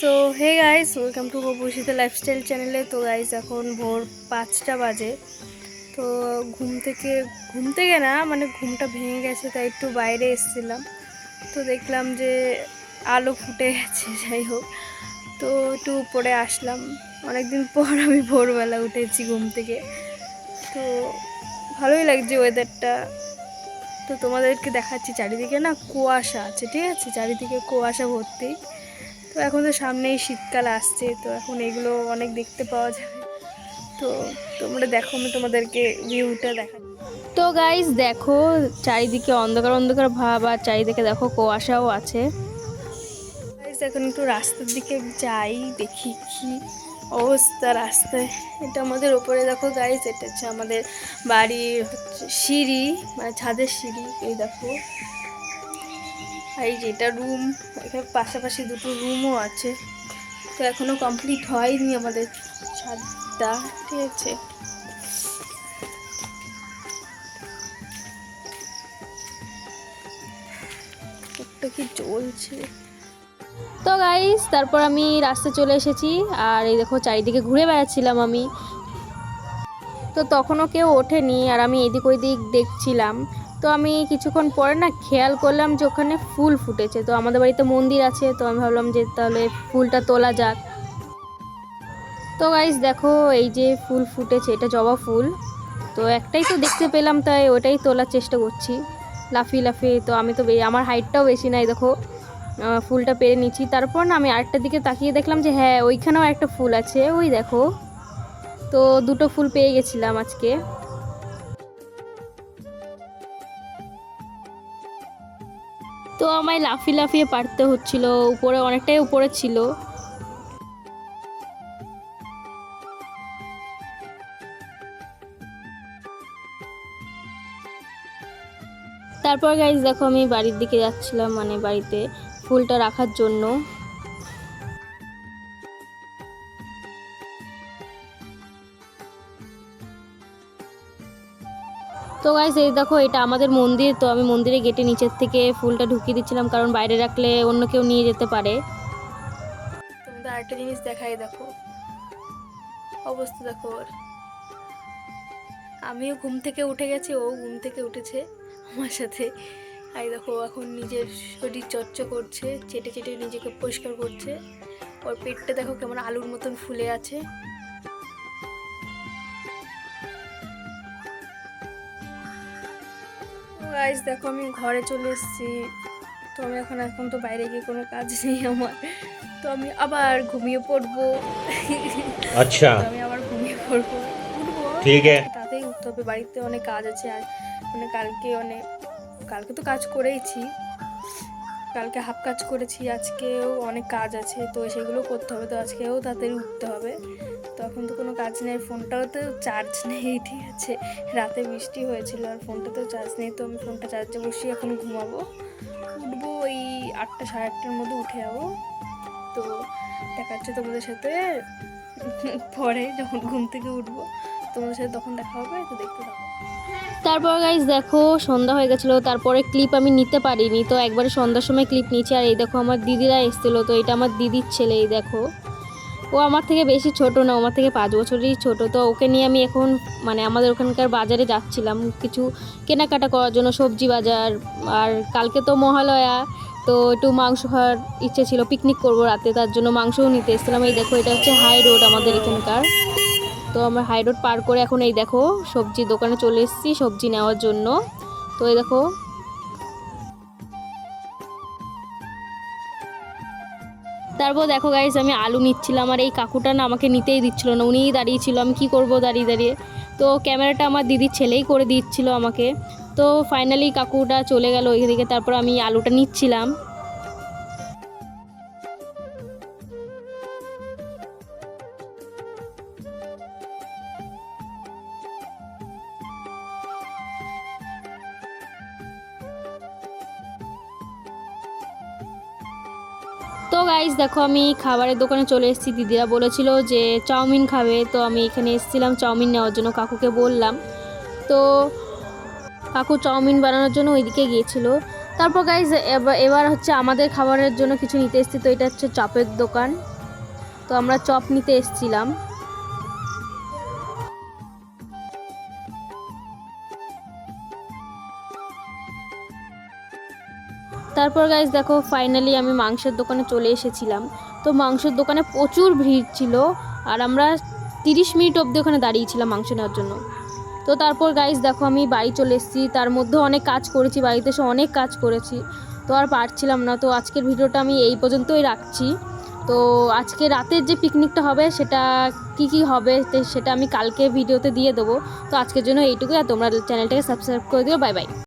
So hey guys welcome to ববুশিতে lifestyle চ্যানেলে তো guys এখন ভোর পাঁচটা বাজে। তো ঘুম থেকে ঘুম থেকে না মানে ঘুমটা ভেঙে গেছে, তাই একটু বাইরে এসেছিলাম। তো দেখলাম যে আলো ফুটে গেছে যাই হোক। তো একটু উপরে আসলাম। অনেকদিন পর আমি ভোরবেলা উঠেছি ঘুম থেকে। তো ভালোই লাগছে ওয়েদারটা তো তোমাদেরকে দেখাচ্ছি চারিদিকে না কুয়াশা আছে, ঠিক আছে? চারিদিকে কুয়াশা ভর্তি। তো এখন তো সামনেই শীতকাল আসছে তো এখন এগুলো অনেক দেখতে পাওয়া যাবে। তো তোমরা দেখো আমি তোমাদেরকে ভিউটা দেখা তো গাইস দেখো চারিদিকে অন্ধকার অন্ধকার ভাব আর চারিদিকে দেখো কুয়াশাও আছে। এখন একটু রাস্তার দিকে যাই দেখি কি অবস্থা রাস্তায়। এটা আমাদের ওপরে দেখো গাইস এটা হচ্ছে আমাদের বাড়ির হচ্ছে সিঁড়ি মানে ছাদের সিঁড়ি এই দেখো। এই যে এটা রুম এখানে পাশাপাশি দুটো রুমও আছে। তো এখনও কমপ্লিট হয়নি আমাদের ছাদটা, ঠিক আছে? কি চলছে তো গাইস তারপর আমি রাস্তা চলে এসেছি, আর এই দেখো চারিদিকে ঘুরে বেড়াচ্ছিলাম আমি। তো তখনও কেউ ওঠেনি, আর আমি এদিক ওইদিক দেখছিলাম। তো আমি কিছুক্ষণ পরে না খেয়াল করলাম যে ওখানে ফুল ফুটেছে। তো আমাদের বাড়িতে মন্দির আছে, তো আমি ভাবলাম যে তাহলে ফুলটা তোলা যাক। তো গাইস দেখো এই যে ফুল ফুটেছে, এটা জবা ফুল। তো একটাই তো দেখতে পেলাম, তাই ওটাই তোলার চেষ্টা করছি। লাফিয়ে লাফিয়ে, তো আমি তো আমার হাইটটাও বেশি নাই, দেখো। ফুলটা পেরে নিচ্ছি। তারপর না আমি আরেকটার দিকে তাকিয়ে দেখলাম যে হ্যাঁ ওইখানেও একটা ফুল আছে। ওই দেখো। তো দুটো ফুল পেয়ে গেছিলাম আজকে। তো আমায় লাফিয়ে লাফিয়ে পারতে হচ্ছিল, উপরে অনেকটাই উপরে ছিল। তারপর গাইজ দেখো আমি বাড়ির দিকে যাচ্ছিলাম মানে বাড়িতে ফুলটা রাখার জন্য। তো গাইজ এই দেখো, এটা আমাদের মন্দির, তো আমি মন্দিরে গেটে নিচের থেকে ফুলটা ঢুকিয়ে দিচ্ছিলাম, কারণ বাইরে রাখলে অন্য কেউ নিয়ে যেতে পারে। আরেকটা জিনিস দেখাই, দেখো। অবস্থা দেখো ওর। আমিও ঘুম থেকে উঠে গেছি, ও ঘুম থেকে উঠেছে আমার সাথে। এই দেখো এখন নিজের শরীর চর্চা করছে, চেটে চেটে নিজেকে পরিষ্কার করছে। ওর পেটটা দেখো কেমন আলুর মতন ফুলে আছে। গাইজ দেখো আমি ঘরে চলে এসেছি। তো আমি এখন এখন তো বাইরে গিয়ে কোনো কাজ নেই আমার। তো আমি আবার ঘুমিয়ে পড়ব। আচ্ছা। আমি আবার ঘুমিয়ে পড়ব। ঠিক আছে। তাতেই উঠতে হবে। বাড়িতে অনেক কাজ আছে আর মানে কালকে অনেক কালকে তো কাজ করেইছি। কালকে হাফ কাজ করেছি। আজকেও অনেক কাজ আছে। তো সেগুলো করতে হবে। তো আজকেও তাড়াতাড়ি উঠতে হবে। তো এখন তো কোনো কাজ নেই, ফোনটাও তো চার্জ নেই, ঠিক আছে। রাতে বৃষ্টি হয়েছিল আর ফোনটা তো চার্জ নেই, তো আমি ফোনটা চার্জে বসিয়ে এখন ঘুমাবো। উঠবো ওই আটটা সাড়ে আটটার মধ্যে উঠে যাব। তো দেখা যাচ্ছে তোমাদের সাথে, পরে যখন ঘুম থেকে উঠবো, তোমাদের সাথে তখন দেখা হবে, তো দেখতে থাকো। তারপর গাইজ দেখো, সন্ধ্যা হয়ে গেছিল, তারপরে ক্লিপ আমি নিতে পারিনি, তো একবারে সন্ধ্যার সময় ক্লিপ নিচ্ছি আর এই দেখো আমার দিদিরা এসেছিল, তো এটা আমার দিদির ছেলে, এই দেখো। ও আমার থেকে বেশি ছোট না আমার থেকে পাঁচ বছরই ছোট। তো ওকে নিয়ে আমি এখন মানে আমাদের ওখানকার বাজারে যাচ্ছিলাম কিছু কেনাকাটা করার জন্য, সবজি বাজার। আর কালকে তো মহালয়া, তো একটু মাংস খাওয়ার ইচ্ছে ছিল পিকনিক করব রাতে, তার জন্য মাংসও নিতে এসেছিলাম। এই দেখো, এটা হচ্ছে হাই রোড আমাদের এখানকার। তো আমরা হাই রোড পার করে এখন এই দেখো সবজির দোকানে চলে এসেছি সবজি নেওয়ার জন্য। তো এই দেখো তারপর দেখো গাইস আমি আলু নিচ্ছিলাম আর এই কাকুটা না আমাকে নিতেই দিচ্ছিল না, উনিই দাঁড়িয়ে ছিল, আমি কী করব দাঁড়িয়ে দাঁড়িয়ে? তো ক্যামেরাটা আমার দিদির ছেলেই করে দিচ্ছিল আমাকে। তো ফাইনালি কাকুটা চলে গেল ওইদিকে, তারপর আমি আলুটা নিচ্ছিলাম। তো গাইজ দেখো আমি খাবারের দোকানে চলে এসেছি। দিদিরা বলেছিল যে চাউমিন খাবে, তো আমি এখানে এসেছিলাম চাউমিন নেওয়ার জন্য, কাকুকে বললাম। তো কাকু চাউমিন বানানোর জন্য ওইদিকে গিয়েছিল। তারপর গাইজ এবার হচ্ছে আমাদের খাবারের জন্য কিছু নিতে এসেছি, তো এটা হচ্ছে চপের দোকান। তো আমরা চপ নিতে এসেছিলাম। তারপর গাইজ দেখো ফাইনালি আমি মাংসের দোকানে চলে এসেছিলাম। তো মাংসের দোকানে প্রচুর ভিড় ছিল আর আমরা তিরিশ মিনিট অবধি ওখানে দাঁড়িয়েছিলাম মাংস নেওয়ার জন্য। তো তারপর গাইজ দেখো, আমি বাড়ি চলে এসেছি। তার মধ্যে অনেক কাজ করেছি, বাড়িতে এসে অনেক কাজ করেছি। তো আর পারছিলাম না। তো আজকের ভিডিওটা আমি এই পর্যন্তই রাখছি। তো আজকে রাতের যে পিকনিকটা হবে, সেটা কি কি হবে সেটা আমি কালকে ভিডিওতে দিয়ে দেবো। তো আজকের জন্য এইটুকুই। আর তোমরা চ্যানেলটাকে সাবস্ক্রাইব করে দিও। Bye bye